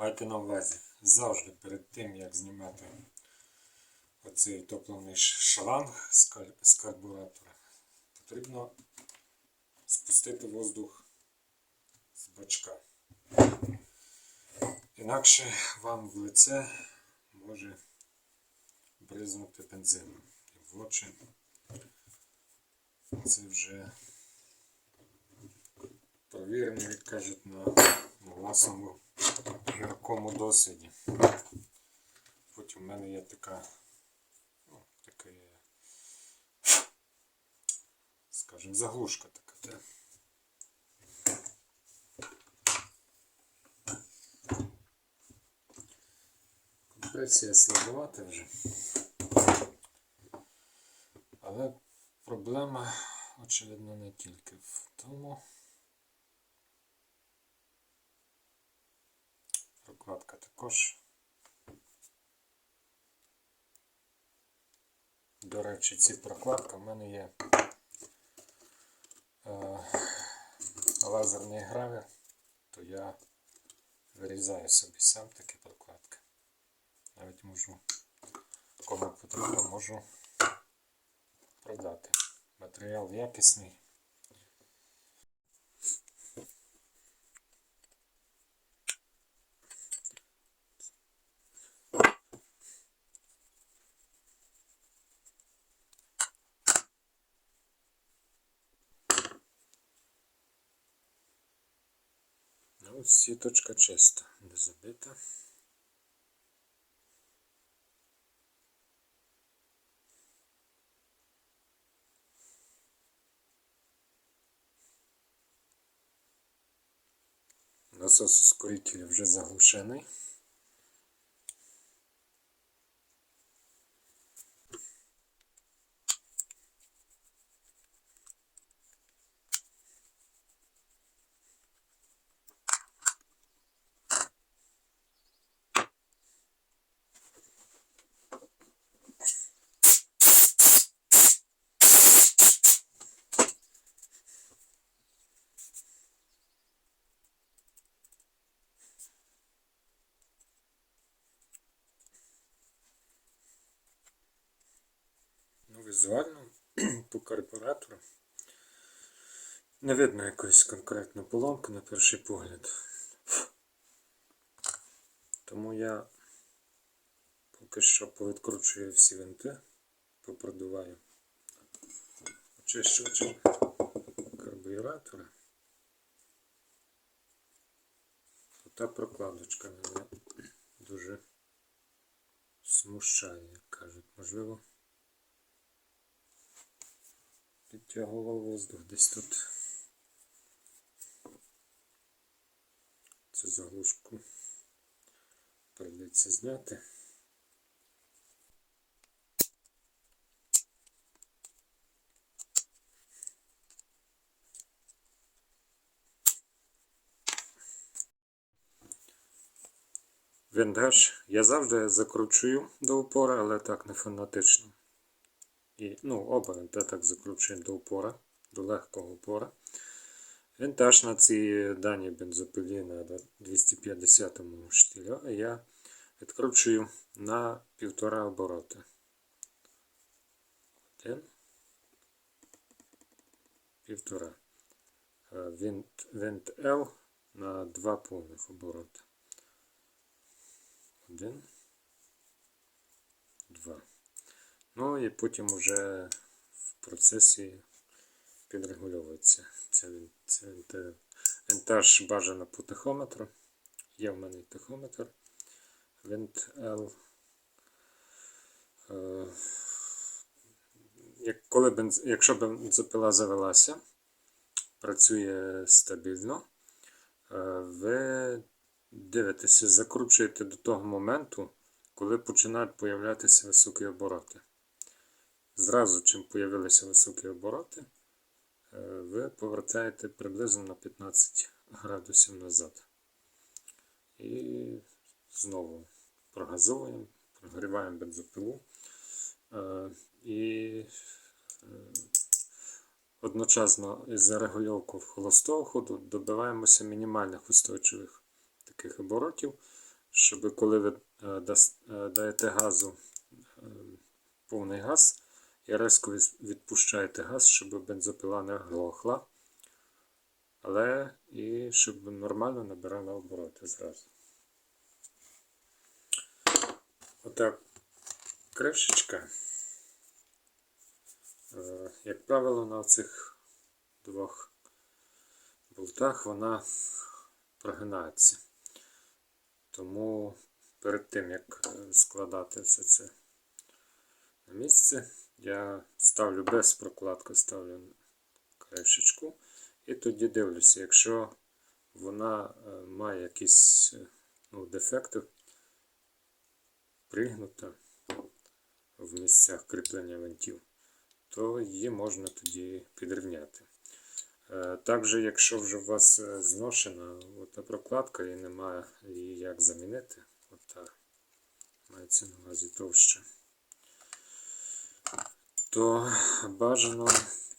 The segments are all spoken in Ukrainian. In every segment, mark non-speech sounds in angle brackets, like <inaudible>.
Майте на увазі, завжди перед тим, як знімати оцей топливний шланг з карбуратора, потрібно спустити воздух з бачка. Інакше вам в лице може бризнути бензин і в очі. Це вже провірено, як кажуть, на власному гіркому досвіді. Потім в мене є така, ну, така, скажімо, заглушка така. Де компресія слабовата вже. Але проблема, очевидно, не тільки в тому. Прокладка також. До речі, ці прокладка в мене є е, лазерний гравер, то я вирізаю собі сам такі прокладки. Навіть можу, кому потрібно, можу продати. Матеріал якісний. Ну, сіточка чиста, не забита. Насос ускорителя вже заглушений. Візуально <clears throat> по карбюратору не видно якоїсь конкретної поломки на перший погляд. Тому я поки що повідкручую всі винти, попродуваю очищувачем карбюратора. Та прокладочка мене дуже смущає, як кажуть. Можливо, підтягував воздух десь тут. Цю заглушку прийдеться зняти. Віндаж я завжди закручую до упора, але так не фанатично. І, ну, оба винта так закручуємо до упора, до легкого упора. Вінтаж на цій даній бензопилі на 250 штилю я відкручую на півтора обороти. Один. Півтора. Е, Винт, винт L на два повних обороти. Один. Два. Ну і потім вже в процесі підрегульовується. Це, він- це винт- бажано по тахометру. Є в мене і тахометр. Винт L. Е, як, коли бенз, якщо бензопила завелася, працює стабільно, е, ви дивитеся, закручуєте до того моменту, коли починають появлятися високі обороти. Зразу, чим появилися високі обороти, е, ви повертаєте приблизно на 15 градусів назад. І знову прогазовуємо, прогріваємо бензопилу. Е, І е, одночасно із регульовку холостого ходу добиваємося мінімальних устойчивих таких оборотів, щоб коли ви даєте газу повний газ і резко відпущаєте газ, щоб бензопила не глохла, але і щоб нормально набирала обороти зразу. Отак, кришечка. Е, Як правило, на цих двох болтах вона прогинається. Тому перед тим, як е, складати все це на місце, я ставлю без прокладки, ставлю кришечку і тоді дивлюся, якщо вона е, має якісь е, ну, дефекти, пригнута в місцях кріплення винтів, то її можна тоді підрівняти. Е, Також, якщо вже у вас зношена ота прокладка і немає її як замінити, ота мається на увазі товща, то бажано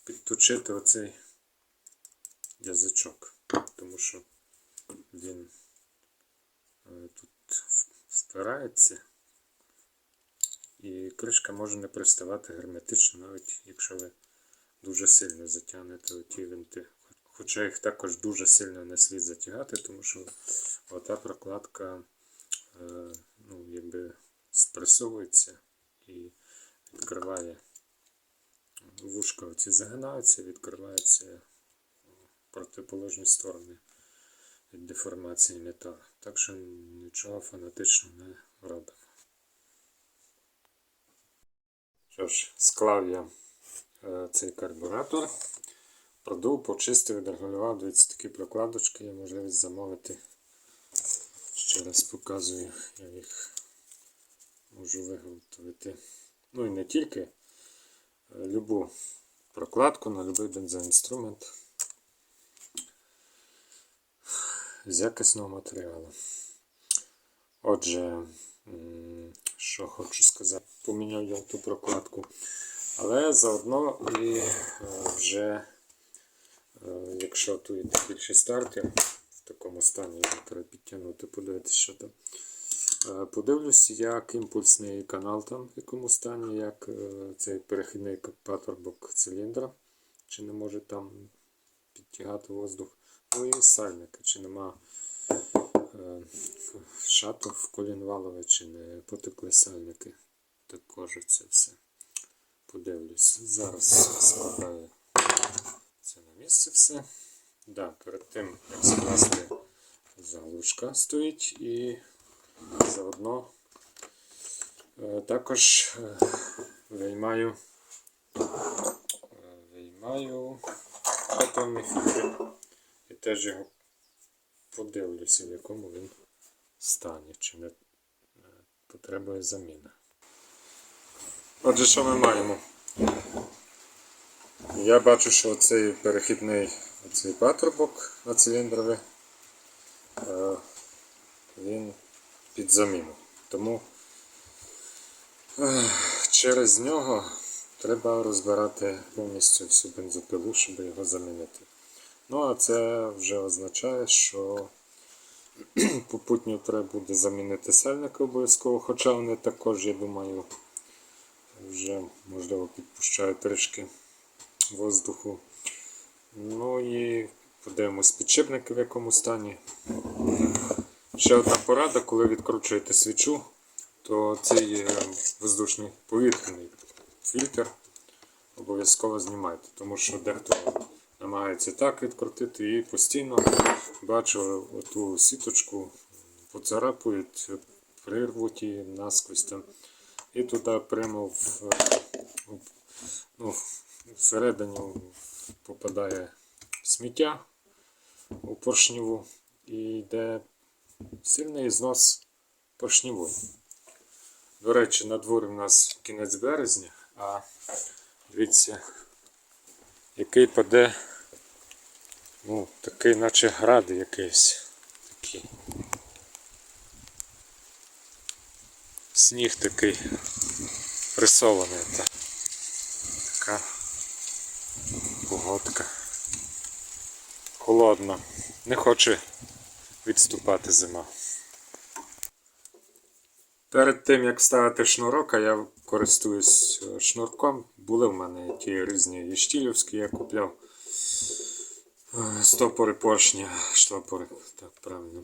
підточити оцей язичок, тому що він е, тут впирається і кришка може не приставати герметично, навіть якщо ви дуже сильно затягнете оті винти. Хоча їх також дуже сильно не слід затягати, тому що ота прокладка е, ну, якби спресовується і відкриває вушка оці загинаються, відкриваються протиположні сторони від деформації металу. Так що нічого фанатично не робимо. Що ж, склав я е, цей карбуратор, продув, почистив, відрегулював. Дивіться, такі прокладочки є можливість замовити. Ще раз показую, я їх можу виготовити. Ну і не тільки любу прокладку на будь-який бензоінструмент з якісного матеріалу. Отже, що хочу сказати, поміняв я ту прокладку, але заодно і е, вже, е, якщо тут більший стартер, в такому стані треба підтягнути, подивитися, що там. Е, Подивлюсь, як імпульсний канал там в якому стані, як е, цей перехідний патрубок циліндра, чи не може там підтягати воздух. Ну і сальники, чи нема е, шату в колінвалове, чи не потекли сальники. Також це все. Подивлюсь. Зараз складаю це на місце все. Да, перед тим, як скласти заглушка стоїть і заодно е, також е, виймаю, е, виймаю атомний фільтр і теж його подивлюся, в якому він стані, чи не потребує заміни. Отже, що ми маємо? Я бачу, що цей перехідний цей патрубок на циліндрові, він під заміну. Тому через нього треба розбирати повністю всю бензопилу, щоб його замінити. Ну, а це вже означає, що <clears throat> попутньо треба буде замінити сальники обов'язково, хоча вони також, я думаю, вже можливо підпущають трішки воздуху. Ну і подивимось підшипники в якому стані. Ще одна порада, коли відкручуєте свічу, то цей воздушний повітряний фільтр обов'язково знімайте, тому що дехто намагається так відкрутити і постійно бачу оту сіточку, поцарапують, прирвуть її насквозь там. І туди прямо ну, всередині попадає сміття у поршневу і йде сильний знос поршневої. До речі, на дворі у нас кінець березня, а дивіться, який паде, ну, такий, наче град якийсь. Такий. Сніг такий рисований. Та. Така погодка. Холодно. Не хоче відступати зима. Перед тим як вставити шнурок, а я користуюсь е, шнурком. Були в мене ті різні і я купляв е, стопори поршня, штопори, так правильно.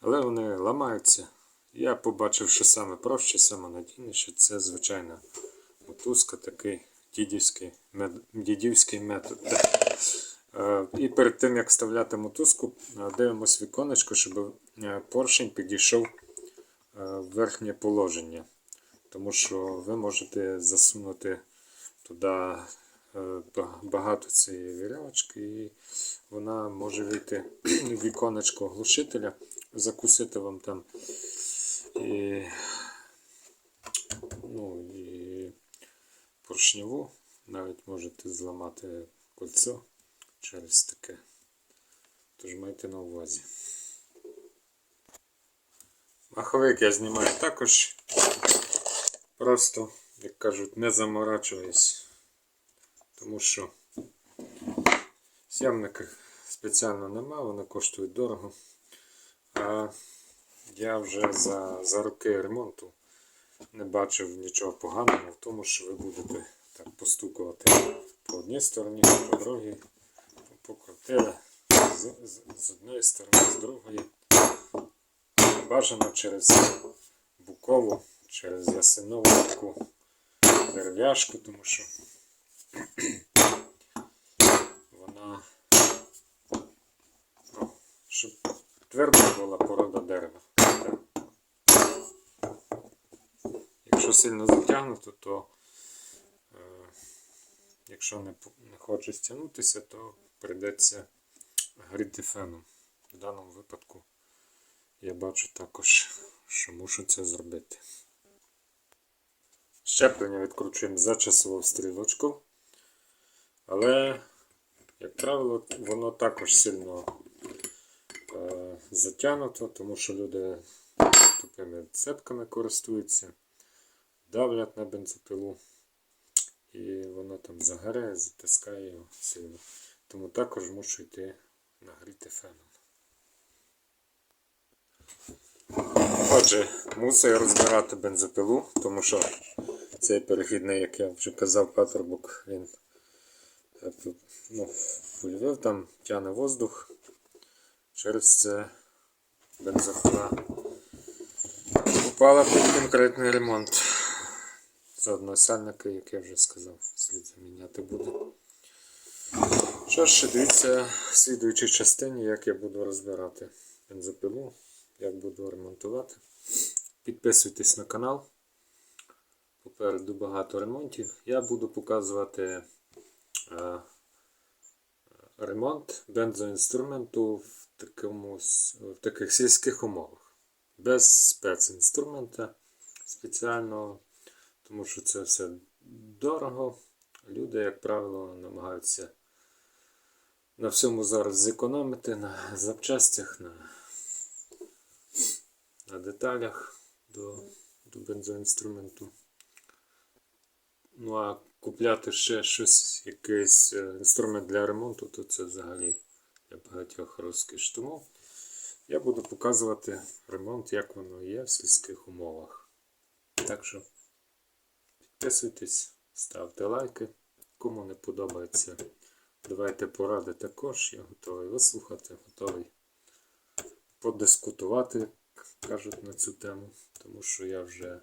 Але вони ламаються. Я побачив, що саме проще, саме надійніше, це звичайна мотузка, такий дідівський, мед, дідівський метод. Е, І перед тим як вставляти мотузку, е, дивимось віконечко, щоб е, поршень підійшов в верхнє положення. Тому що ви можете засунути туди багато цієї вірьовочки, і вона може вийти в віконечко глушителя, закусити вам там. І, ну, і поршневу, навіть можете зламати кольцо через таке. Тож майте на увазі. Маховик я знімаю також. Просто, як кажуть, не заморачуюсь. Тому що сямника спеціально нема, вони коштують дорого. А я вже за, за роки ремонту не бачив нічого поганого в тому, що ви будете так постукувати по одній стороні, по другій, покрутили з, з, з одної сторони, з другої. Бажано через букову, через ясинову таку дерев'яшку, тому що вона о, щоб тверда була порода дерева. Якщо сильно затягнуто, то е, якщо не, не хоче стягнутися, то прийдеться гріти феном. В даному випадку я бачу також, що мушу це зробити. Щеплення відкручуємо за часову стрілочку. Але, як правило, воно також сильно е, затягнуто, тому що люди тупими цепками користуються, давлять на бензопилу, і воно там загоряє, затискає його сильно. Тому також мушу йти нагріти феном. Отже, мусив розбирати бензопилу, тому що цей перехідний, як я вже казав, патрубок, він е, ну, пульвив, там тягне воздух. Через це бензопила попала під конкретний ремонт. Заодно сальники, як я вже сказав, слід заміняти буде. Що ж, дивіться в слідуючій частині, як я буду розбирати бензопилу, як буду ремонтувати. Підписуйтесь на канал. Попереду багато ремонтів. Я буду показувати е, ремонт бензоінструменту в, такому, в таких сільських умовах. Без спецінструмента спеціального, тому що це все дорого. Люди, як правило, намагаються на всьому зараз зекономити, на запчастях, на, на деталях до, до бензоінструменту. Ну а купляти ще щось, якийсь е, інструмент для ремонту, то це взагалі для багатьох розкіш. Тому я буду показувати ремонт, як воно є в сільських умовах. Так що підписуйтесь, ставте лайки. Кому не подобається, давайте поради також. Я готовий вислухати, готовий подискутувати, кажуть на цю тему, тому що я вже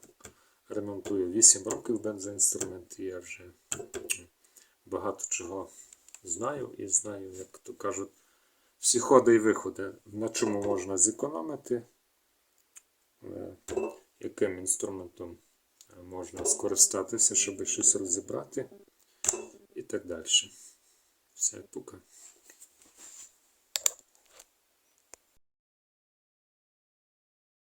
ремонтую 8 років бензоінструмент, і я вже багато чого знаю і знаю, як то кажуть, всі ходи і виходи, на чому можна зекономити, е, яким інструментом е, можна скористатися, щоб щось розібрати і так далі. Все, пока.